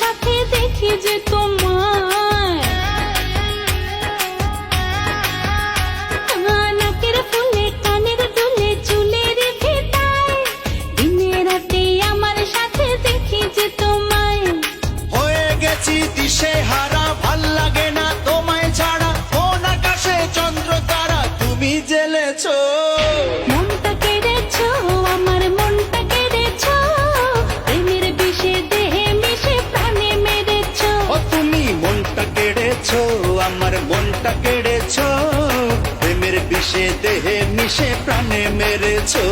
সাথে দেখি যে তোমার ফুলে, কানের দুলে, চুলের ভেতায় দিনে রাতে আমার সাথে দেখি যে তোমায়। হয়ে গেছি দিশে হারা, ভালো লাগে না তোমায় ছাড়া। কোন আকাশে চন্দ্র তারা তুমি জেলেছো। আমার মনটা কেড়েছ? প্রেমের বিষে দেহে মিশে প্রাণে মেরেছো।